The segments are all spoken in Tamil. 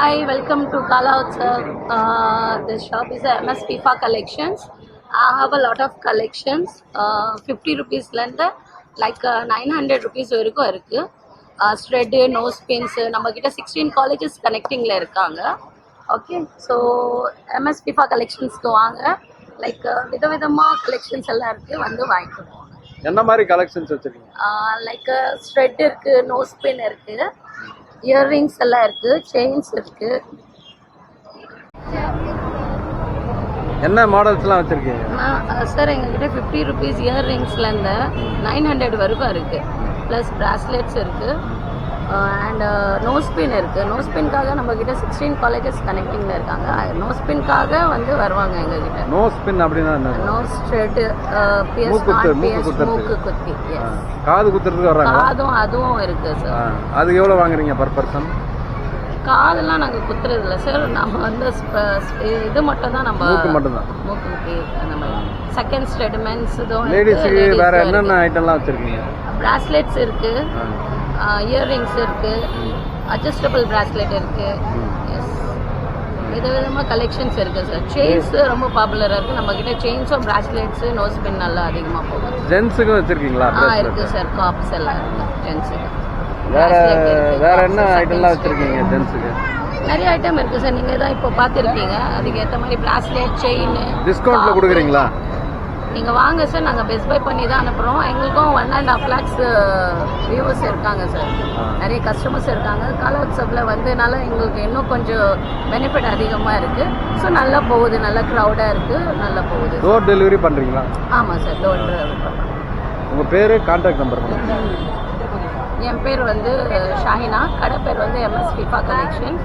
Hi, welcome to Kala Utsav. Uh, this shop is a MS FIFA collections. I have a lot of collections. Uh, 50 rupeesலேருந்து லைக் நைன் ஹண்ட்ரட் ருபீஸ் வரைக்கும் இருக்குது ஸ்ட்ரெட்டு நோஸ் பின்ஸு நம்மக்கிட்ட சிக்ஸ்டீன் காலேஜஸ் கனெக்டிங்கில் இருக்காங்க ஓகே ஸோ எம்எஸ் ஃபிஃபா கலெக்ஷன்ஸ்க்கு வாங்க லைக் விதவிதமாக கலெக்ஷன்ஸ் எல்லாம் இருக்குது வந்து போங்க என்ன மாதிரி கலெக்ஷன்ஸ் வச்சிருக்கீங்க லைக் ஸ்ட்ரெட் இருக்கு நோஸ் பின் இருக்கு இயர்ரிங்ஸ் எல்லாம் இருக்கு செயின்ஸ் இருக்கு. என்ன மாடல்ஸ்லாம் வச்சிருக்கீங்க? சார் எங்ககிட்ட ஃபிஃப்டி ருபீஸ் இயர்ரிங்ஸ்லேருந்து நைன் ஹண்ட்ரட் வரைக்கும் இருக்கு. ப்ளஸ் பிராஸ்லெட்ஸ் இருக்கு. அண்ட் நோஸ் பின் இருக்கு. நோஸ் பின்காக நம்ம கிட்ட சிக்ஸ்டீன் காலேஜஸ் கனெக்டிங்ல இருக்காங்க நோஸ் பின்காக வந்து வருவாங்க எங்ககிட்ட. நோ ஸ்பின் அப்படின்னா என்ன? நோஸ் ஸ்ட்ரெட் பிஎஸ் மூக்கு குத்து, மூக்கு. மூக்கு குத்தி காது குத்துறதுக்கு வர்றாங்களா? காதும் அதுவும் இருக்கு ஆ, சார் அதுக்கு எவ்வளோ வாங்குறீங்க பர் பர்சன் காதெல்லாம் நாங்கள் குத்துறது இல்லை சார் நம்ம வந்து இது மட்டும் தான் நம்ம மூக்கு மட்டும்தான். மூக்குக்கு அந்த மாதிரி. செகண்ட் ஸ்டெட் மென்ஸ் இதுவும் லேடிஸுக்கு வேற என்னென்ன ஐட்டம்லாம் வச்சிருக்கீங்க? பிராஸ்லெட்ஸ் இருக்கு. ஆ, இயர்ரிங்ஸ் இருக்கு. அட்ஜஸ்டபிள் பிராஸ்லெட் இருக்கு. எஸ் விதவிதமாக கலெக்ஷன்ஸ் இருக்கு சார் செயின்ஸ் ரொம்ப பாப்புலராக இருக்கு. நம்ம கிட்ட செயின்ஸும் பிராஸ்லெட்ஸு நோஸ் பின் நல்லா அதிகமாக போகும். ஜென்ஸுக்கும் வச்சிருக்கீங்களா ஆ? இருக்கு சார் காப்ஸ் எல்லாம் இருக்கு. ஜென்ஸுக்கு வேற வேற என்ன ஐட்டம்லாம் வச்சிருக்கீங்க ஜென்ஸுக்கு நிறைய ஐட்டம் இருக்கு சார் நீங்க தான் இப்போ பார்த்துருக்கீங்க. அதுக்கு ஏற்ற மாதிரி பிராஸ்லெட் செயின் டிஸ்கவுண்ட்ல கொடுக்குறீங்களா? நீங்க வாங்க சார் நாங்க பெஸ்ட் பை பண்ணி தான் அனுப்புறோம். எங்களுக்கும் one and half lakhs viewers இருக்காங்க சார். நிறைய கஸ்டமர்ஸ் இருக்காங்க. கலோத்சவ்ல வந்தனால எங்களுக்கு இன்னும் கொஞ்சம் பெனிஃபிட் அதிகமா இருக்கு. ஸோ நல்லா போகுது. நல்லா க்ரௌடா இருக்கு. நல்லா போகுது. டோர் டெலிவரி பண்றீங்களா? ஆமா சார் டோர் உங்க பேரு கான்டாக்ட் நம்பர் என் பேர் வந்து ஷாஹினா. கடை பேர் வந்து எம்எஸ் ஃபிஃபா கலெக்ஷன்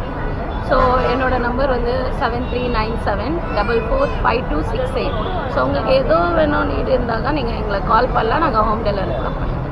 என்னோட நம்பர் வந்து seven three nine seven double four five two six eight so உங்களுக்கு ஏதோ வேணும் நீட் இருந்தால் தான் நீங்கள் எங்களை கால் பண்ணலாம். நாங்கள் ஹோம் டெலிவரி பண்ணுவோம்